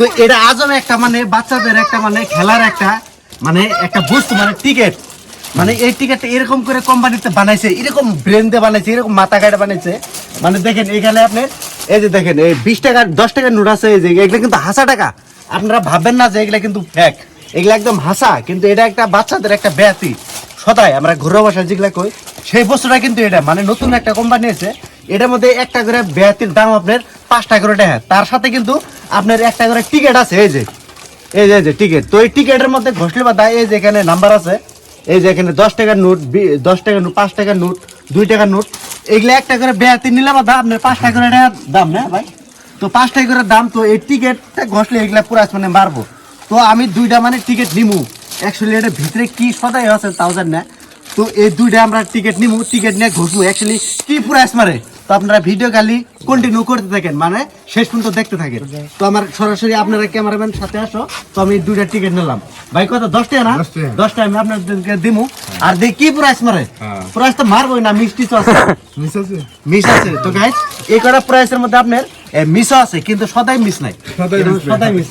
তো এটা আজম একটা মানে বাচ্চাদের একটা মানে খেলার একটা মানে একটা বস্তু মানে টিকেট মানে এই টিকেটটা এরকম করে কোম্পানিতে বানাইছে, এরকম ব্রেন দিয়ে বানাইছে, এরকম মাথা কাটা বানাইছে। মানে দেখেন এখানে আপনি, এই যে দেখেন, এই বিশ টাকার, দশ টাকার নোট আছে, এই যে এগুলো কিন্তু হাসা টাকা। আপনারা ভাববেন না যে এগুলা কিন্তু ফ্যাক এগুলা একদম হাসা, কিন্তু এটা একটা বাচ্চাদের একটা ব্যাতি সদাই, আমরা ঘুরে বসা যেগুলা কই, সেই বস্তুটা কিন্তু এটা মানে নতুন একটা কোম্পানি আছে, এটার মধ্যে একটা করে ব্যাতির দাম আপনার পাঁচ টাকা করে টাকা। তার সাথে কিন্তু আপনার একটা করে টিকিট আছে, এই যে। এই যে এই যে টিকিট তো এই টিকিটের মধ্যে ঘষলে বা দায়, এই যে এখানে নাম্বার আছে, এই যে এখানে দশ টাকার নোট দশ টাকার নোট, পাঁচ টাকার নোট, দুই টাকার নোট, এগুলা একটা করে বেয়াতি নিলে বা আপনার পাঁচ টাকা করে দাম, না ভাই? তো পাঁচ টাকা করে দাম, তো এই টিকিটটা ঘষলে এগুলা পুরো মানে মারবো। তো আমি দুইটা মানে টিকিট নিমু। অ্যাকচুয়ালি এটা ভিতরে কি সদাই আছে তাও জানি না। তো এই দুইটা আমরা টিকিট নিমু টিকিট নিয়ে ঘুষবো। অ্যাকচুয়ালি কি প্রাইস মারে তো আপনারা ভিডিও খালি কন্টিনিউ করতে থাকেন মানে শেষ পর্যন্ত দেখতে থাকেন। তো আমার সরাসরি আপনারা ক্যামেরাম্যান সাথে আসো তো আমি দুইটা টিকিট নিলাম। ভাই কত দশ টাকা না? দশ টাকা। দশ টাকা আমি আপনাদেরকে দিমু। আর দেখি কি প্রাইস মারে। হ্যাঁ। প্রাইস তো মারবোই না মিষ্টি তো আছে। মিস আছে? মিস আছে। তো গাইস এই কটা প্রাইসের মধ্যে আপনার মিসও আছে কিন্তু সদাই মিস নাই। সদাই মিস।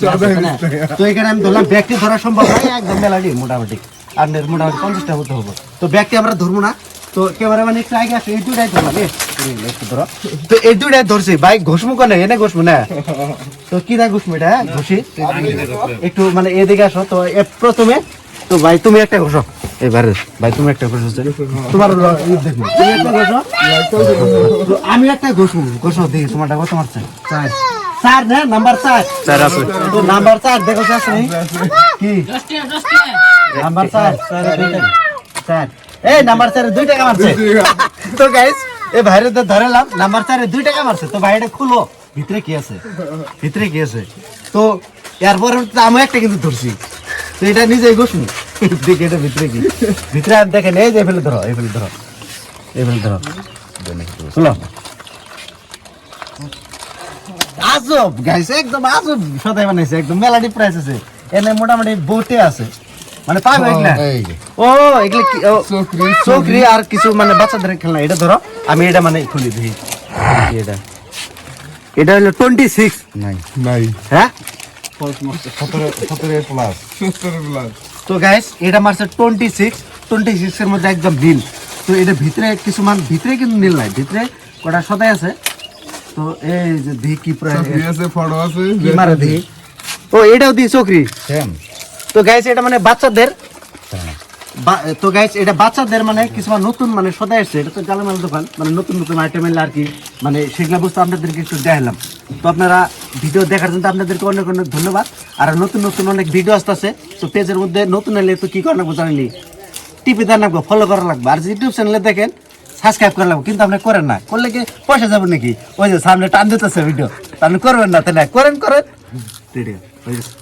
তো এখানে আমি ধরলাম ব্যাগটি ধরা সম্ভব নয় একদম মেলাডি মোটামুটি। আপনার মোটামুটি পঞ্চাশটা হতে হবে। তো ব্যাগটি আমরা ধরবো না। তো ক্যামেরা মানে একটু আগে আসে এই দুটাই ধরলাম একটু ধরো। তো এই দুটাই ধরছি বাইক ঘষমু কেন? এনে ঘষমু না? তো কি দা ঘষমু এটা? ঘষি? একটু মানে এদিকে আসো। তো এ প্রথমে তো ভাই তুমি একটা ঘষো। এবারে ভাই তুমি একটা ঘষো তোমার তুমি একটা ঘষো। তো আমি একটা ঘষমু। ঘষো দেখি তোমারটা কত মারছে? চার। চার না? নাম্বার চার। চার আছে। তো নাম্বার চার দেখো চার কি? নাম্বার চার। চারে এই নাম্বার দুই টাকা মারছে। তো গাইস এই ভাইরে তো ধরেলাম নাম্বার দুই টাকা মারছে। তো ভাইটা খুলো ভিতরে কি আছে? ভিতরে কি আছে? তো এরপর আমি একটা কিন্তু ধরছি। তো এটা দেখি ভিতরে কি। ভিতরে দেখেন এই যে ফেলে ধরো এই ফেলে ধরো। এই ফেলে ধরো। আজব একদম আজব সদাই বানাইছে একদম মেলাডি প্রাইস আছে এনে মোটামুটি বোটে আছে। মানে পাবে এগুলা ও এগুলা কি ও, চকরি, আর কিছু মানে বাচ্চাদের খেলনা এটা ধরো। আমি এটা মানে খুলি দিই। এটা। এটা হলো টোয়েন্টি সিক্স নাই। নাই। হ্যাঁ? তো গাইস এটা মারছে টোয়েন্টি সিক্স টোয়েন্টি সিক্স এর মধ্যে একদম নীল তো এটা ভিতরে কিছু মান ভিতরে কিন্তু নীল নাই। ভিতরে কটা সদাই আছে। তো এই যে দি কি প্রায় আছে ফটো আছে। কি মারে দি ও এটাও দি চকরি সেম তো গাইস এটা মানে বাচ্চাদের বা- তো গাইস এটা বাচ্চাদের মানে কিছু নতুন মানে সদাই আসছে এটা তো গালামাল দোকান মানে নতুন নতুন আইটেম এলে আর কি। মানে সেগুলা বস্তু আপনাদেরকে একটু দেখালাম। তো আপনারা ভিডিও দেখার জন্য আপনাদেরকে অনেক অনেক ধন্যবাদ। আর নতুন নতুন অনেক ভিডিও আসতেছে। তো পেজের মধ্যে নতুন এলে তো কি করা লাগবে জানেনি টিপি দেওয়া লাগবে ফলো করা লাগবে। আর ইউটিউব চ্যানেলে দেখেন সাবস্ক্রাইব করা লাগবে। কিন্তু আপনি করেন না। করলে কি পয়সা যাবে নাকি? ওই যে সামনে টান দিতেছে ভিডিও আপনি করবেন না তাহলে করেন করেন। হয়ে গেছে।